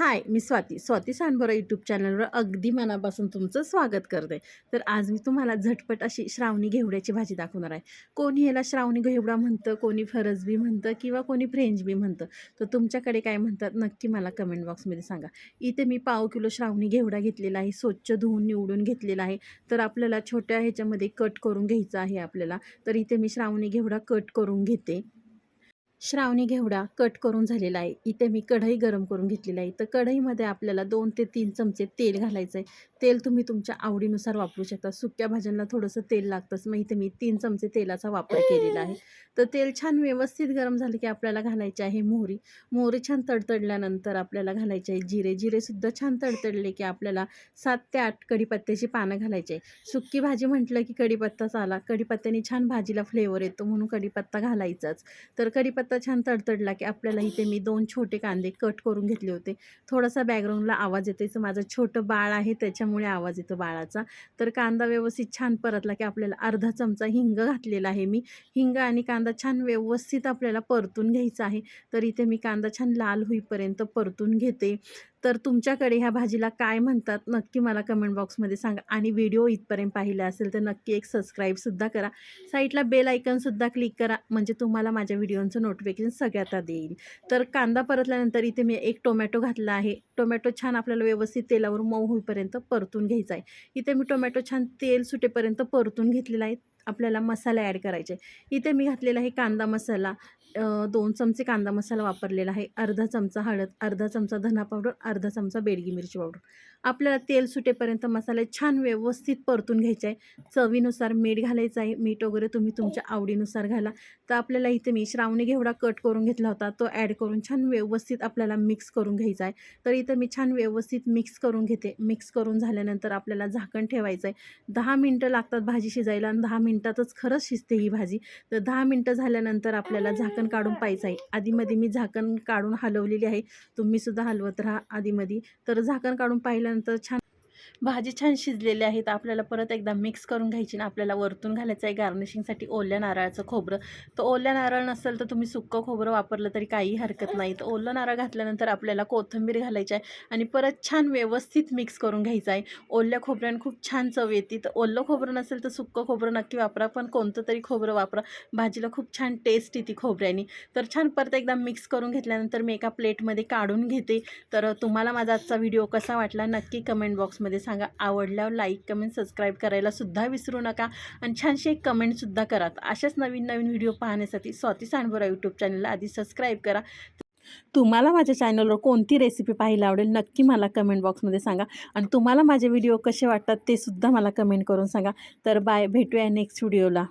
हाय मी स्वाती. स्वाती सांडबोरा यूट्यूब चॅनलवर अगदी मनापासून तुमचं स्वागत करते. तर आज मी तुम्हाला झटपट अशी श्रावणी घेवड्याची भाजी दाखवणार आहे. कोणी याला श्रावणी घेवडा म्हणतं कोणी फरसबी म्हणतं किंवा कोणी फ्रेंच बी म्हणतं? तर तुमच्याकडे काय म्हणतात नक्की मला कमेंट बॉक्समध्ये सांगा. इथे मी पाव किलो श्रावणी घेवडा घेतलेला आहे स्वच्छ धुवून निवडून घेतलेला आहे. तर आपल्याला छोट्या ह्याच्यामध्ये कट करून घ्यायचं आहे आपल्याला. तर इथे मी श्रावणी घेवडा कट करून घेते. श्रावणी घेवडा कट करून झालेला आहे. इथे मी कढई गरम करून घेतलेली आहे. तर कढईमध्ये आपल्याला दोन ते तीन चमचे तेल घालायचं आहे. तेल तुम्ही तुमच्या आवडीनुसार वापरू शकता. सुक्या भाज्यांना थोडंसं तेल लागतंच मग इथे मी तीन चमचे तेलाचा वापर केलेला आहे. तर तेल छान व्यवस्थित गरम झालं की आपल्याला घालायचे आहे मोहरी. मोहरी छान तडतडल्यानंतर आपल्याला घालायचे आहे जिरे. जिरेसुद्धा छान तडतडले की आपल्याला सात ते आठ कढीपत्त्याची पानं घालायची आहे. सुक्की भाजी म्हटलं की कढीपत्ताच आला कढीपत्त्याने छान भाजीला फ्लेवर येतो म्हणून कढीपत्ता घालायचाच. तर कढीपत्ता छान तडतडला की आपल्याला इथे मी दोन छोटे कांदे कट करून घेतले होते. थोडासा बॅकग्राऊंडला आवाज येतो माझं छोटं बाळ आहे त्याच्यामुळे आवाज येतो बाळाचा. तर कांदा व्यवस्थित छान परतला की आपल्याला अर्धा चमचा हिंग घातलेला आहे मी. हिंग आणि कांदा छान व्यवस्थित आपल्याला परतून घ्यायचा आहे. तर इथे मी कांदा छान लाल होईपर्यंत परतून घेते. तर तुमच्याकडे ह्या भाजीला काय म्हणतात नक्की मला कमेंट बॉक्समध्ये सांगा. आणि व्हिडिओ इथपर्यंत पाहिला असेल तर नक्की एक सबस्क्राईबसुद्धा करा. साईटला बेल आयकनसुद्धा क्लिक करा. म्हणजे तुम्हाला माझ्या व्हिडिओचं नोटिफिकेशन सगळ्यात आधी येईल. तर कांदा परतल्यानंतर इथे मी एक टोमॅटो घातला आहे. टोमॅटो छान आपल्याला व्यवस्थित तेलावर मऊ होईपर्यंत परतून घ्यायचा आहे. इथे मी टोमॅटो छान तेल सुटेपर्यंत परतून घेतलेला आहे. आपल्याला मसाला ॲड करायचे. इथे मी घातलेला आहे कांदा मसाला. दोन चमचे कांदा मसाला वापरलेला आहे. अर्धा चमचा हळद अर्धा चमचा धना पावडर अर्धा चमचा बेडगी मिरची पावडर. आपल्याला तेल सुटेपर्यंत मसाले छान व्यवस्थित परतून घ्यायचे आहे. चवीनुसार मीठ घालायचं आहे. मीठ वगैरे तुम्ही तुमच्या आवडीनुसार घाला. तर आपल्याला इथे मी श्रावणी घेवडा कट करून घेतला होता. तो ॲड करून छान व्यवस्थित आपल्याला मिक्स करून घ्यायचा आहे. तर इथं मी छान व्यवस्थित मिक्स करून घेते. मिक्स करून झाल्यानंतर आपल्याला झाकण ठेवायचं आहे. दहा मिनटं लागतात भाजी शिजायला आणि दहा मिनटातच खरंच शिजते ही भाजी. तर दहा मिनटं झाल्यानंतर आपल्याला झाकण काढून पाहायचं आहे. आधीमध्ये मी झाकण काढून हलवलेली आहे. तुम्हीसुद्धा हलवत राहा आधीमध्ये. तर झाकण काढून पाहिल्यानंतर छान भाजी छान शिजलेली आहे तर आपल्याला परत एकदा मिक्स करून घ्यायची ना आपल्याला वरतून घालायचं आहे गार्निशिंगसाठी ओल्या नारळाचं खोबरं. तर ओल्या नारळ नसेल तर तुम्ही सुक्कं खोबरं वापरलं तरी काही हरकत नाही. तर ओलं नारळ घातल्यानंतर आपल्याला कोथिंबीर घालायची आहे आणि परत छान व्यवस्थित मिक्स करून घ्यायचं आहे. ओल्या खोबऱ्यानं खूप छान चव येते. तर ओलं खोबरं नसेल तर सुक्कं खोबरं नक्की वापरा पण कोणतं तरी खोबरं वापरा. भाजीला खूप छान टेस्ट येते खोबऱ्याने. तर छान परत एकदा मिक्स करून घेतल्यानंतर मी एका प्लेटमध्ये काढून घेते. तर तुम्हाला माझा आजचा व्हिडिओ कसा वाटला नक्की कमेंट बॉक्समध्ये सांगा. आवडल्यावर लाईक कमेंट सबस्क्राईब करायला सुद्धा विसरू नका. आणि छानशी एक कमेंटसुद्धा करा अशाच नवीन नवीन व्हिडिओ पाहण्यासाठी स्वाती सांडबोरा यूट्यूब चॅनलला आधी सबस्क्राईब करा. तुम्हाला माझ्या चॅनलवर कोणती रेसिपी पाहायला आवडेल नक्की मला कमेंट बॉक्समध्ये सांगा. आणि तुम्हाला माझे व्हिडिओ कसे वाटतात ते सुद्धा मला कमेंट करून सांगा. तर बाय भेटूया नेक्स्ट व्हिडिओला